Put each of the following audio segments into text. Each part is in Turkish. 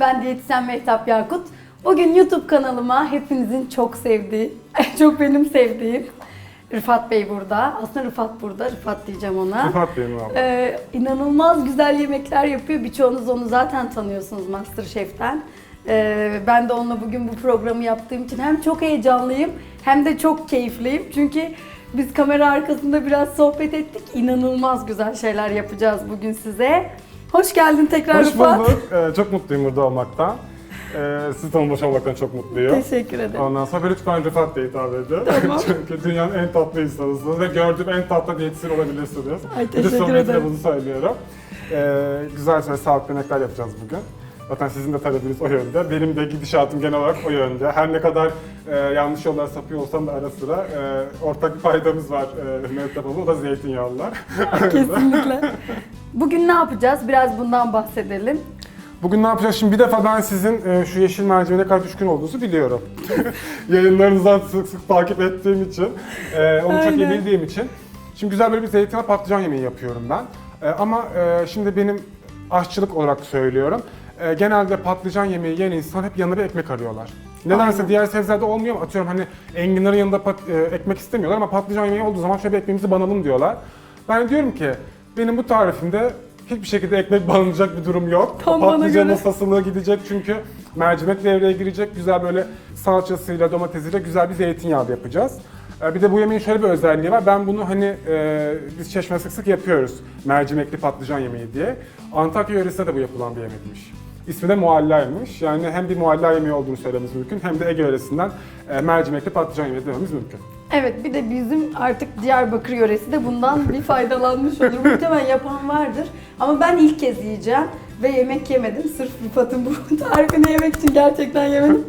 ben diyetisyen Mehtap Yakut. Bugün YouTube kanalıma hepinizin çok sevdiği, çok benim sevdiğim Rıfat Bey burada. Aslında Rıfat burada, Rıfat diyeceğim ona. Rıfat Bey'im abi. Ee, inanılmaz güzel yemekler yapıyor. Birçoğunuz onu zaten tanıyorsunuz Masterchef'ten. Ee, ben de onunla bugün bu programı yaptığım için hem çok heyecanlıyım hem de çok keyifliyim. Çünkü biz kamera arkasında biraz sohbet ettik. İnanılmaz güzel şeyler yapacağız bugün size. Hoş geldin tekrar Hoş Rıfat. bulduk. Ee, çok mutluyum burada olmaktan. Ee, sizi tanımış olmaktan çok mutluyum. Teşekkür ederim. Ondan sonra lütfen Rıfat Bey'i hitap edin. Tamam. Çünkü dünyanın en tatlı insanısınız ve gördüğüm en tatlı diyetisyen olabilirsiniz. Ay, teşekkür ederim. bunu söylüyorum. Ee, güzel ve sağlıklı yemekler yapacağız bugün. Zaten sizin de talebiniz o yönde. Benim de gidişatım genel olarak o yönde. Her ne kadar e, yanlış yollara sapıyor olsam da ara sıra e, ortak bir paydamız var e, Mehtap Hanım. O da zeytinyağlılar. Kesinlikle. Bugün ne yapacağız? Biraz bundan bahsedelim. Bugün ne yapacağız? Şimdi bir defa ben sizin e, şu yeşil mercimeğe kadar düşkün olduğunuzu biliyorum. Yayınlarınızdan sık sık takip ettiğim için, e, onu çok iyi Aynen. bildiğim için. Şimdi güzel böyle bir zeytinyağı patlıcan yemeği yapıyorum ben. E, ama e, şimdi benim aşçılık olarak söylüyorum. E, genelde patlıcan yemeği yiyen insan hep yanına bir ekmek arıyorlar. Nedense Aynen. diğer sebzelerde olmuyor ama atıyorum hani enginlerin yanında pat- e, ekmek istemiyorlar ama patlıcan yemeği olduğu zaman şöyle bir ekmeğimizi banalım diyorlar. Ben diyorum ki benim bu tarifimde hiçbir şekilde ekmek banılacak bir durum yok. Tam bana Patlıcanın göre. sasılığı gidecek çünkü mercimek devreye girecek. Güzel böyle salçasıyla, domatesiyle güzel bir zeytinyağlı yapacağız. Ee, Bir de bu yemeğin şöyle bir özelliği var. Ben bunu hani e, biz çeşme sık sık yapıyoruz. Mercimekli patlıcan yemeği diye. Antakya yöresinde de bu yapılan bir yemekmiş. İsmi de muallaymış. Yani hem bir mualla yemeği olduğunu söylememiz mümkün hem de Ege yöresinden e, mercimekli patlıcan yemeği dememiz mümkün. Evet bir de bizim artık Diyarbakır yöresi de bundan bir faydalanmış olur. Muhtemelen yapan vardır. Ama ben ilk kez yiyeceğim ve yemek yemedim. Sırf Rıfat'ın bu tarifini yemek için gerçekten yemedim.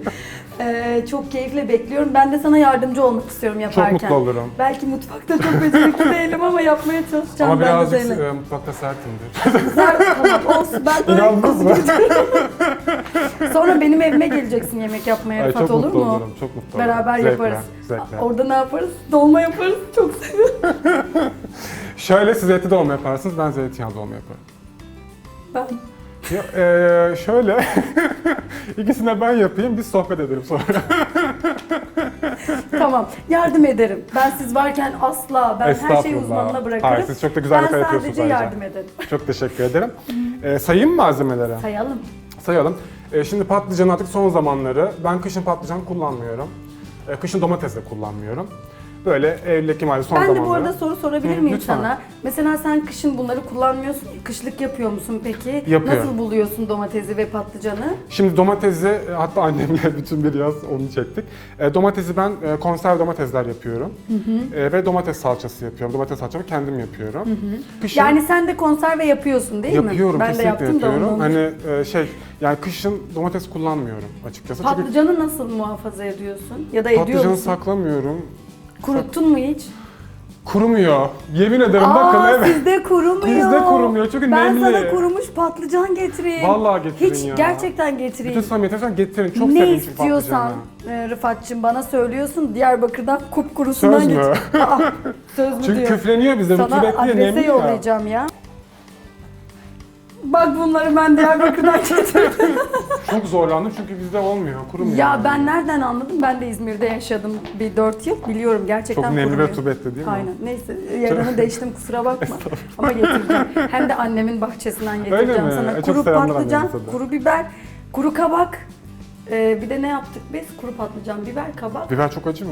Ee, çok keyifle bekliyorum. Ben de sana yardımcı olmak istiyorum yaparken. mutlu olurum. Belki mutfakta çok becerikli değilim ama yapmaya çalışacağım. Ama ben de birazcık seninle. e, mutfakta sertimdir. Güzel, tamam olsun. Ben böyle İnandınız mı? Sonra benim evime geleceksin yemek yapmaya Ay, Rıfat çok olur mutlu mu? olurum. Çok mutlu olurum. Beraber Zevkle, yaparız. Zevkle. Orada ne yaparız? Dolma yaparız. Çok seviyorum. Şöyle siz etli dolma yaparsınız, ben zeytinyağlı dolma yaparım. Ben Ya, eee, şöyle, ikisine ben yapayım, biz sohbet edelim sonra. Tamam, yardım ederim. Ben siz varken asla, ben her şeyi Estağfurullah. uzmanına bırakırım. Hayır, siz çok da güzel ben bir yapıyorsunuz sadece ayrıca. yardım ederim. Çok teşekkür ederim. Eee sayayım mı malzemeleri? Sayalım. Sayalım. Eee, şimdi patlıcan artık son zamanları, ben kışın patlıcan kullanmıyorum. Eee, kışın domates de kullanmıyorum. Böyle evdeki malzeme son ben de bu arada soru sorabilir Hı, miyim lütfen. sana? Mesela sen kışın bunları kullanmıyorsun. Kışlık yapıyor musun peki? Yapıyorum. Nasıl buluyorsun domatesi ve patlıcanı? Şimdi domatesi, e, hatta annemle bütün bir yaz onu çektik. E, domatesi ben e, konserve domatesler yapıyorum. E, ve domates salçası yapıyorum. Domates salçamı kendim yapıyorum. Kışın Yani sen de konserve yapıyorsun değil mi? yapıyorum, Ben de kesinlikle yaptım da yapıyorum. onu. Hani e, şey, yani kışın domates kullanmıyorum açıkçası. Çünkü Patlıcanı nasıl muhafaza ediyorsun? Ya da ediyor patlıcanı musun? saklamıyorum. Kuruttun mu hiç? Kurumuyor. Yemin ederim Aa, bakın evet. sizde kurumuyor. Bizde kurumuyor çünkü ben nemli. sana kurumuş patlıcan getireyim. Vallahi getirin Hiç ya. gerçekten getireyim. Bütün samimiyetle getirin. Çok ne sevdim çünkü istiyorsan e, Rıfat'cığım bana söylüyorsun Diyarbakır'dan kupkurusundan Söz mü? getir. Aa, söz mü Çünkü diyor. küfleniyor bize. Sana adrese nemli ya. yollayacağım ya. Bak bunları ben Diyarbakır'dan getirdim. Çok zorlandım çünkü bizde olmuyor. Kurumuyor. ya ben nereden anladım? Ben de İzmir'de yaşadım bir 4 yıl. Biliyorum gerçekten Çok nemli ve rutubetli değil mi? Aynen. Neyse yarını değiştim kusura bakma. Ama getireceğim. Hem de annemin bahçesinden getireceğim mi? sana. E, kuru patlıcan, kuru biber, kuru kabak. Ee, bir de ne yaptık biz? Kuru patlıcan, biber, kabak. Biber çok acı mı?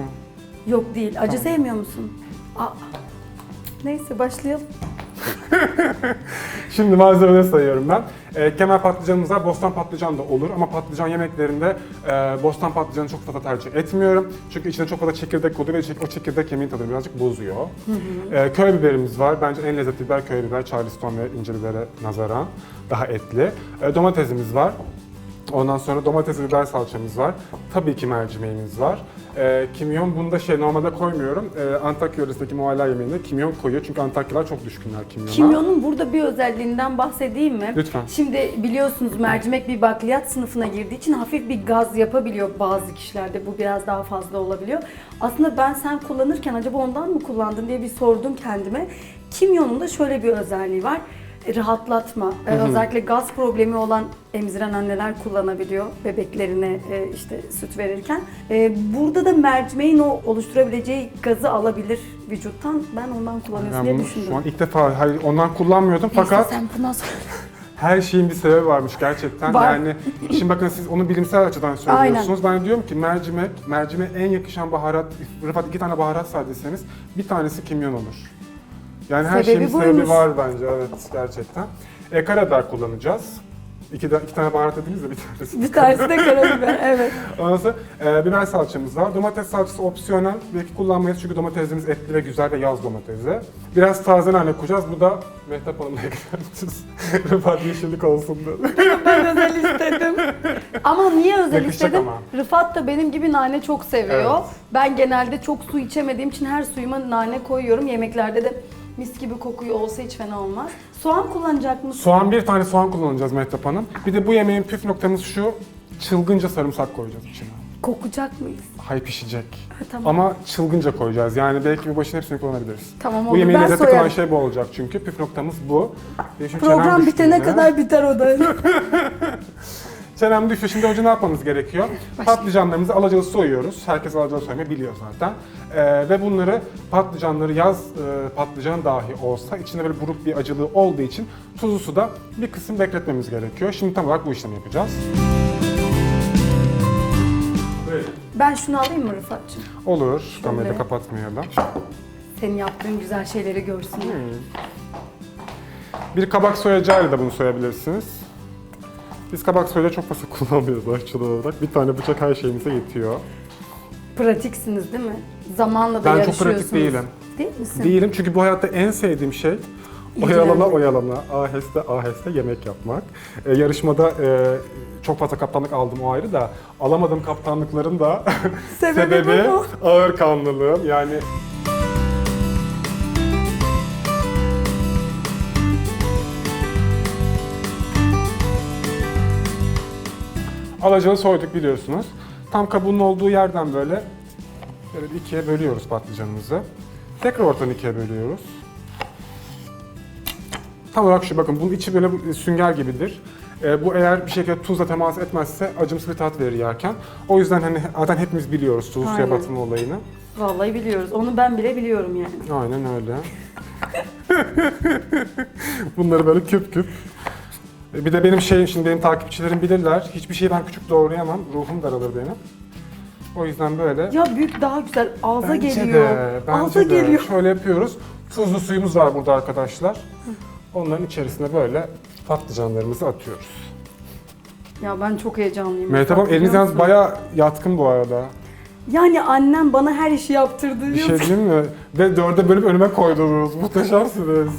Yok değil. Acı Tamam. sevmiyor musun? Aa. Neyse başlayalım. Şimdi malzemeleri sayıyorum ben. E, kemer patlıcanımız var, bostan patlıcan da olur ama patlıcan yemeklerinde e, bostan patlıcanı çok fazla tercih etmiyorum. Çünkü içinde çok fazla çekirdek oluyor ve çek- o çekirdek yemeğin tadını birazcık bozuyor. E, köy biberimiz var. Bence en lezzetli biber köy biber, charleston ve ince bibere nazaran daha etli. E, domatesimiz var. Ondan sonra domates biber salçamız var. Tabii ki mercimeğimiz var. Ee, kimyon bunda şey normalde koymuyorum. Ee, Antakya yöresindeki mualla yemeğinde kimyon koyuyor. Çünkü Antakyalılar çok düşkünler kimyona. Kimyonun burada bir özelliğinden bahsedeyim mi? Lütfen. Şimdi biliyorsunuz mercimek bir bakliyat sınıfına girdiği için hafif bir gaz yapabiliyor bazı kişilerde. Bu biraz daha fazla olabiliyor. Aslında ben sen kullanırken acaba ondan mı kullandın diye bir sordum kendime. Kimyonun da şöyle bir özelliği var. Rahatlatma. Ee, Özellikle gaz problemi olan emziren anneler kullanabiliyor bebeklerine e, işte süt verirken. Ee, burada da mercimeğin o oluşturabileceği gazı alabilir vücuttan. Ben ondan kullanıyorsun Ben diye düşündüm. şu an ilk defa hayır, ondan kullanmıyordum Neyse, fakat sen bundan sonra... her şeyin bir sebebi varmış gerçekten. Var. Yani şimdi bakın siz onu bilimsel açıdan söylüyorsunuz. Ben diyorum ki mercimek, mercimeğe en yakışan baharat, Rıfat iki tane baharat sadeseniz bir tanesi kimyon olur. Yani her Sebebi şeyin sebebi buymuş. var bence evet gerçekten. E, karabiber kullanacağız. İki, de, iki tane baharat dediniz de bir tanesi. Bir tanesi de karabiber, evet. Ondan sonra e, biber salçamız var. Domates salçası opsiyonel. Belki kullanmayız çünkü domatesimiz etli ve güzel ve yaz domatesi. Biraz taze nane koyacağız. Bu da Mehtap Hanım'la eklersiniz. Rıfat yeşillik olsun dedi. Ben özel istedim. Ama niye özel Yakışacak istedim? ama. Rıfat da benim gibi nane çok seviyor. Evet. Ben genelde çok su içemediğim için her suyuma nane koyuyorum. Yemeklerde de mis gibi kokuyu olsa hiç fena olmaz. Soğan kullanacak mısın? Soğan bir tane soğan kullanacağız Mehtap Hanım. Bir de bu yemeğin püf noktamız şu. Çılgınca sarımsak koyacağız içine. Kokacak mıyız? Hay pişecek. Ha, tamam. Ama çılgınca koyacağız. Yani belki bir başına hepsini kullanabiliriz. Tamam Bu olur. yemeğin Ben lezzeti kılan soyarım. şey bu olacak çünkü. Püf noktamız bu. Benim şimdi çenem Program düştü bitene yine. kadar biter o da. Çenem düştü. Şimdi önce ne yapmamız gerekiyor? Patlıcanlarımızı alacalı soyuyoruz. Herkes alacalı soymayı biliyor zaten. Ee, ve bunları patlıcanları yaz e, patlıcan dahi olsa içinde böyle buruk bir acılığı olduğu için tuzlu suda bir kısım bekletmemiz gerekiyor. Şimdi tam olarak bu işlemi yapacağız. Böyle. ben şunu alayım mı Rıfat'cığım? Olur. Şöyle. Kamerayı da kapatmayalım. Senin yaptığın güzel şeyleri görsünler. Bir kabak soyacağıyla da bunu soyabilirsiniz. Biz kabak soyacağı çok fazla kullanmıyoruz aşçılar olarak. Bir tane bıçak her şeyimize yetiyor. Pratiksiniz değil mi? Zamanla da Ben çok yarışıyorsunuz. pratik değilim. Değil misin? Değilim çünkü bu hayatta en sevdiğim şey oyalana oyalana, aheste aheste yemek yapmak. Ee, yarışmada e, çok fazla kaptanlık aldım o ayrı da alamadığım kaptanlıkların da Sebebi bu mu? ağır kanlılığım. Yani Alacalı soyduk biliyorsunuz. Tam kabuğunun olduğu yerden böyle böyle ikiye bölüyoruz patlıcanımızı. Tekrar ortadan ikiye bölüyoruz. Tam olarak şu bakın bunun içi böyle bir sünger gibidir. Ee, bu eğer bir şekilde tuzla temas etmezse acımsı bir tat verir yerken. O yüzden hani zaten hepimiz biliyoruz tuzlu suya Aynen. batırma olayını. Vallahi biliyoruz. Onu ben bile biliyorum yani. Aynen öyle. Bunları böyle küp küp. Bir de benim şey, şimdi benim takipçilerim bilirler. Hiçbir şeyi ben küçük doğrayamam. Ruhum daralır benim. O yüzden böyle. Ya büyük daha güzel. Ağza Bence geliyor. de, bence Ağza de. geliyor. Şöyle yapıyoruz. Tuzlu suyumuz var burada arkadaşlar. Onların içerisine böyle patlıcanlarımızı atıyoruz. Ya ben çok heyecanlıyım. Mehtap Hanım eliniz yalnız bayağı yatkın bu arada. Yani annem bana her işi yaptırdı. Bir şey diyeyim mi? Ve dörde bölüp önüme koydunuz. Muhteşemsiniz.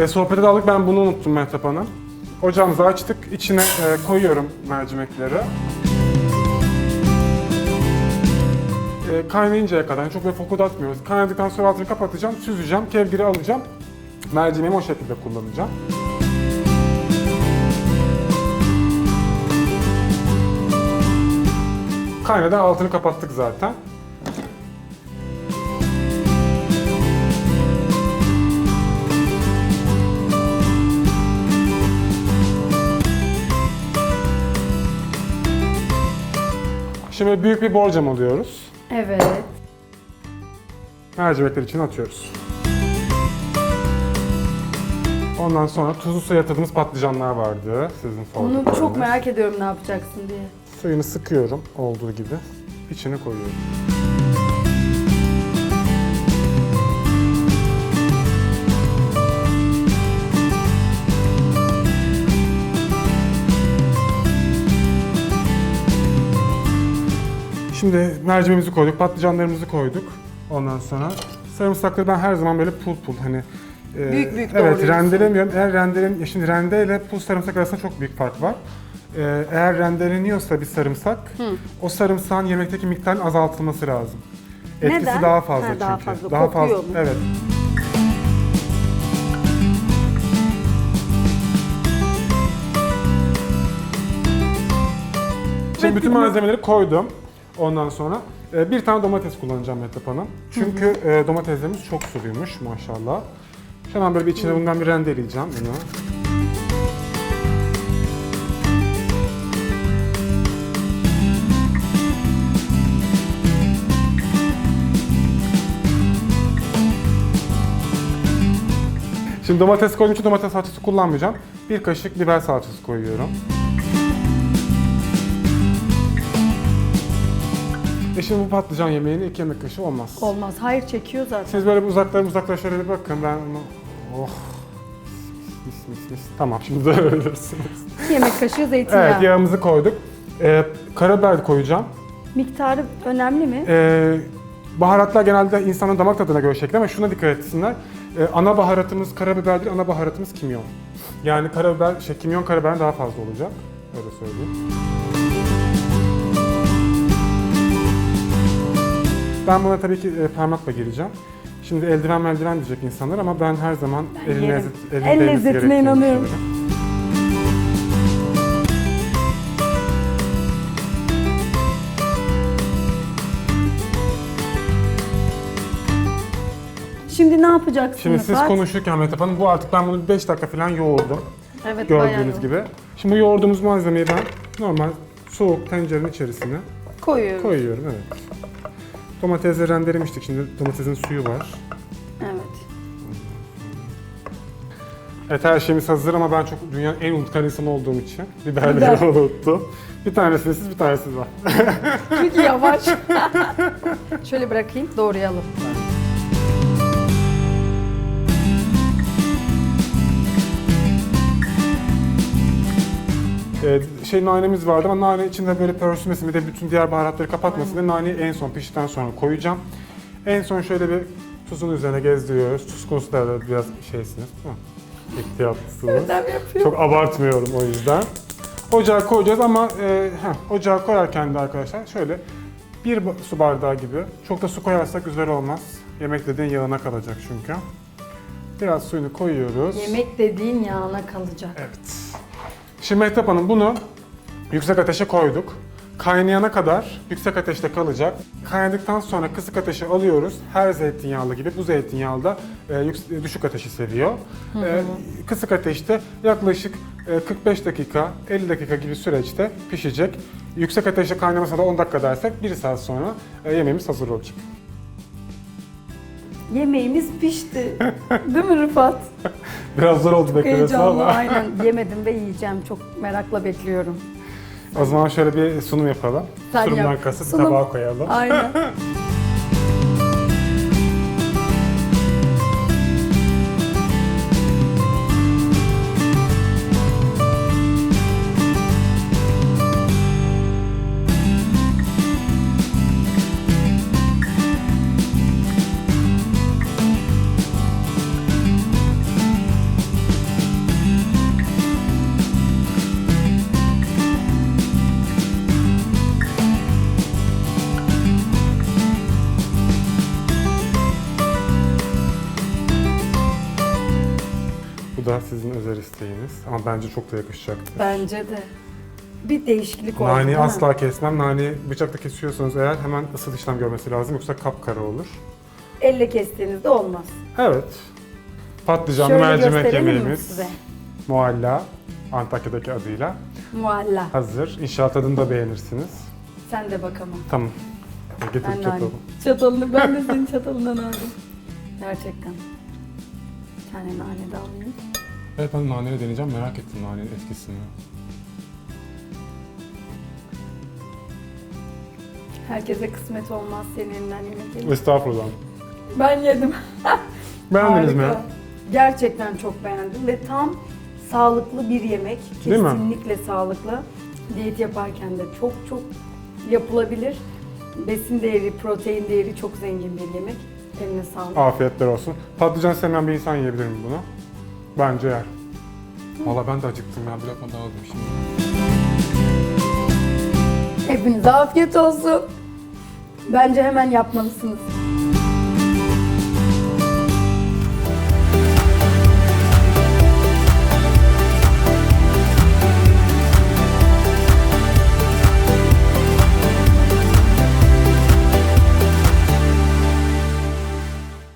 E, sohbete daldık ben bunu unuttum Mehtap Hanım. Ocağımızı açtık. İçine e, koyuyorum mercimekleri. E, kaynayıncaya kadar yani çok böyle fokurdatmıyoruz. Kaynadıktan sonra altını kapatacağım, süzeceğim, kevgiri alacağım. Mercimeğimi o şekilde kullanacağım. Kaynadı altını kapattık zaten. Şimdi büyük bir borcam alıyoruz. Evet. Mercimekler için atıyoruz. Ondan sonra tuzlu suya yatırdığımız patlıcanlar vardı sizin Onu sorduklarınız. çok merak ediyorum ne yapacaksın diye. Suyunu sıkıyorum olduğu gibi. içine koyuyorum. Şimdi mercimeğimizi koyduk, patlıcanlarımızı koyduk. Ondan sonra sarımsakları ben her zaman böyle pul pul hani Ee, Büyük büyük Evet rendelemiyorum. Eğer rendelem, şimdi rende ile pul sarımsak arasında çok büyük fark var. Ee, eğer rendeleniyorsa bir sarımsak, o sarımsağın yemekteki miktarın azaltılması lazım. Etkisi Neden? daha fazla Ha, çünkü. daha fazla. Kokuyor mu? Evet. Şimdi bütün malzemeleri koydum. Ondan sonra e, bir tane domates kullanacağım Mehtap Hanım. Çünkü e, domateslerimiz çok suluymuş maşallah. Hemen böyle bir içine bundan bir rendeleyeceğim bunu. Şimdi domates koyduğum için domates salçası kullanmayacağım. Bir kaşık biber salçası koyuyorum. E şimdi bu patlıcan yemeğine iki yemek kaşığı olmaz. Olmaz. Hayır çekiyor zaten. Siz böyle bir uzaklara uzaklara şöyle bir bakın ben onu... Oh. Mis mis mis. Tamam şimdi dövebilirsiniz. 2 yemek kaşığı zeytinyağı. evet yağımızı koyduk. Ee, karabiber koyacağım. Miktarı önemli mi? Ee, baharatlar genelde insanın damak tadına göre şekli ama şuna dikkat etsinler. Ee, ana baharatımız karabiber değil, ana baharatımız kimyon. Yani karabiber, şey kimyon karabiberin daha fazla olacak. Öyle söyleyeyim. Ben buna tabii ki e, parmakla gireceğim. Şimdi eldiven eldiven diyecek insanlar ama ben her zaman Ben elin, yerim. lezzet, elin El değmesi lezzetine gerektiğini inanıyorum. düşünüyorum. Şimdi ne yapacaksın Şimdi siz Rıfat? konuşurken Mehtap Hanım bu artık ben bunu 5 dakika falan yoğurdum. Evet, Gördüğünüz gibi. Şimdi bu yoğurduğumuz malzemeyi ben normal soğuk tencerenin içerisine Koyuyorum. koyuyorum. Evet. Domatesleri rendelemiştik. Şimdi domatesin suyu var. Evet. Evet her şeyimiz hazır ama ben çok dünyanın en unutkan insanı olduğum için biberleri Biber. unuttum. Bir tanesini siz, bir tanesini var. Çünkü yavaş. Şöyle bırakayım, doğrayalım. Ee, şey nanemiz vardı ama nane içinde böyle pörsümesin bir de bütün diğer baharatları kapatmasın diye naneyi en son piştikten sonra koyacağım. En son şöyle bir tuzun üzerine gezdiriyoruz. Tuz konusunda da biraz şeysiniz. İhtiyatlısınız. Çok abartmıyorum o yüzden. Ocağa koyacağız ama e, heh, ocağa koyarken de arkadaşlar şöyle bir su bardağı gibi. Çok da su koyarsak güzel olmaz. Yemek dediğin yağına kalacak çünkü. Biraz suyunu koyuyoruz. Yemek dediğin yağına kalacak. Evet. Şimdi Mehtap Hanım bunu yüksek ateşe koyduk. Kaynayana kadar yüksek ateşte kalacak. Kaynadıktan sonra kısık ateşe alıyoruz. Her zeytinyağlı gibi bu zeytinyağlı da e, düşük ateşi seviyor. E, kısık ateşte yaklaşık e, 45 dakika, 50 dakika gibi süreçte pişecek. Yüksek ateşte kaynamasına da 10 dakika dersek 1 saat sonra e, yemeğimiz hazır olacak. Yemeğimiz pişti. Değil mi Rıfat? Biraz zor oldu beklemesi Heyecanlı, ama. aynen. Yemedim ve yiyeceğim. Çok merakla bekliyorum. O zaman şöyle bir sunum yapalım. Sen Sunumdan yap. kasıt Sunum. tabağa koyalım. Aynen. Bu da sizin özel isteğiniz ama bence çok da yakışacaktır. Bence de. Bir değişiklik oldu Naneyi değil mi? asla kesmem. Naneyi bıçakla kesiyorsanız eğer hemen ısıl işlem görmesi lazım yoksa kapkara olur. Elle kestiğinizde olmaz. Evet. Patlıcanlı Şöyle mercimek gösterelim mi yemeğimiz. size? Mualla. Antakya'daki adıyla. Mualla. Hazır. İnşallah tadını da beğenirsiniz. Sen de bak ama. Tamam. Getir Ben de çatalı. aynı. Çatalını ben de senin çatalından aldım. Gerçekten. Bir tane nane de alayım. Evet ben naneyi deneyeceğim. Merak ettim nanenin etkisini. Herkese kısmet olmaz senin elinden yemek yemek. Estağfurullah. Ben yedim. Beğendiniz mi? Harika. Gerçekten çok beğendim ve tam sağlıklı bir yemek. Değil mi? Kesinlikle sağlıklı. Diyet yaparken de çok çok yapılabilir. Besin değeri, protein değeri çok zengin bir yemek. Eline sağlık. Afiyetler olsun. Patlıcan sevmeyen bir insan yiyebilir mi bunu? Bence yer. Valla ben de acıktım ya. Bir lokma daha alayım şimdi. Hepinize afiyet olsun. Bence hemen yapmalısınız.